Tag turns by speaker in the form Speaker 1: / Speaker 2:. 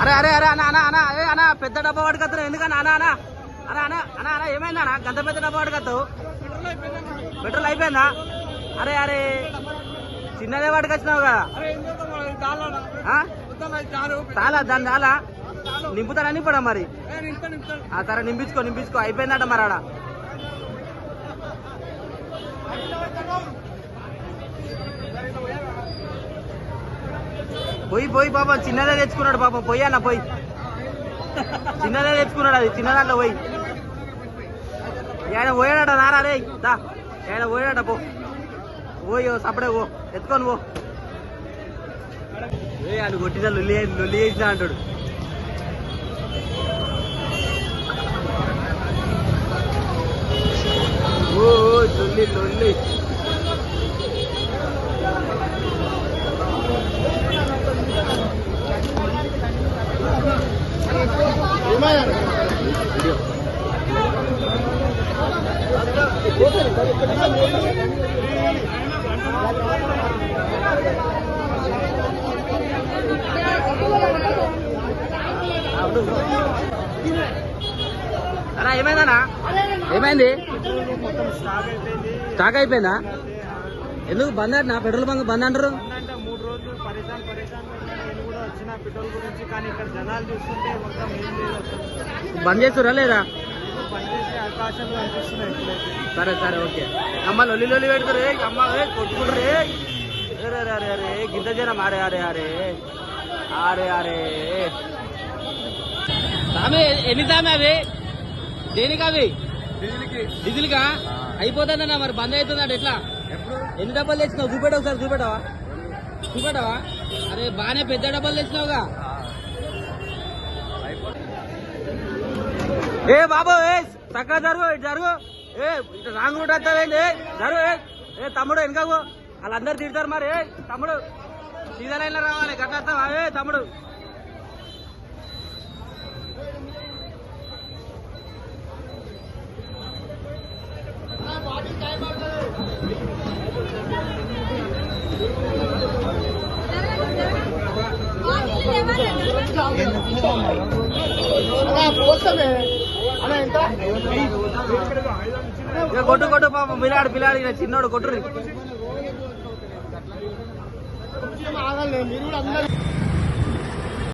Speaker 1: అరే అరే అరే అన్న అన్న అన్న ఏ అన్న పెద్ద డబ్బా పట్టుకొస్తున్నావు ఎందుకన్నా అన్న అన్న? అన్న అన్న అన్న అన్న ఏమైందా అన్న? గంత పెద్ద డబ్బా పట్టుకొస్తావు పెట్రోల్ అయిపోయిందా? అరే అరే చిన్నదే పట్టుకొచ్చినావు కదా? చాలా దాని చాలా నింపుతాడా నింపడా మరి? ఆ సరే నింపించుకో నింపించుకో. అయిపోయిందట మరి ఆడ. పోయి పోయి పాప చిన్నదే తెచ్చుకున్నాడు పాపం. పోయి అన్న పోయి. చిన్నదే తెచ్చుకున్నాడు అది చిన్న పోయి. ఆయన పోయాడట నారా రే దా. ఆయన పోయాడట పో. పోయి సపడే పో. ఎత్తుకొని పో. ఏ ఆయన కొట్టిన లొల్లి లొల్లి చేసిన అంటాడు. ఓ ఓ, లొల్లి లొల్లి. అలా ఏమైందన్నా? ఏమైంది? స్టాక్ అయిపోయిందా. ఎందుకు బంద్? అంటున్నా పెట్రోల్ బంక్ బంద్ అంటారు.
Speaker 2: పరిశాన్ పరిశాన్ నేను కూడా వచ్చిన పెట్రోల్ గురించి కానీ ఇక్కడ జనాలు చూస్తుంటే మొత్తం ఏం లేదు.
Speaker 1: బంద్ చేస్తురా లేదా?
Speaker 2: అవకాశాలు కనిపిస్తున్నాయి ఇప్పుడైతే.
Speaker 1: సరే సరే ఓకే. అమ్మ లొల్లి లొల్లి పెడతారు అమ్మ కొట్టుకుంటారు. అరే అరే అరే అరే గింత జనం అరే అరే అరే అరే అరే. సామి ఎన్ని సామి అవి? దేనికి అవి? డీజిల్గా అయిపోతుందన్న మరి బంద్ అవుతుందంట ఎట్లా? ఎన్ని డబ్బాలు తెచ్చినావు? చూపెట్ట ఒకసారి చూపెట్టవా? చూపెట్టవా అరే బాగానే పెద్ద డబ్బాలు తెచ్చినావుగా. ఏ బాబు ఏ చక్కగా జరుగు జరుగు. ఏ ఇటు రాంగ్ రూట్ వస్తావేంటి ఏ జరుగు ఏ. తమ్ముడు వెనకకు వాళ్ళందరూ తిడతారు మరి ఏ తమ్ముడు. సీదా లైన్లో రావాలి గట్ల వస్తావా? ఏ తమ్ముడు. కొట్టు కొట్టు పాప పిల్లాడు పిల్లాడు ఇలా చిన్నోడు కొట్టుర్రి.
Speaker 2: మీరు కూడా అందరూ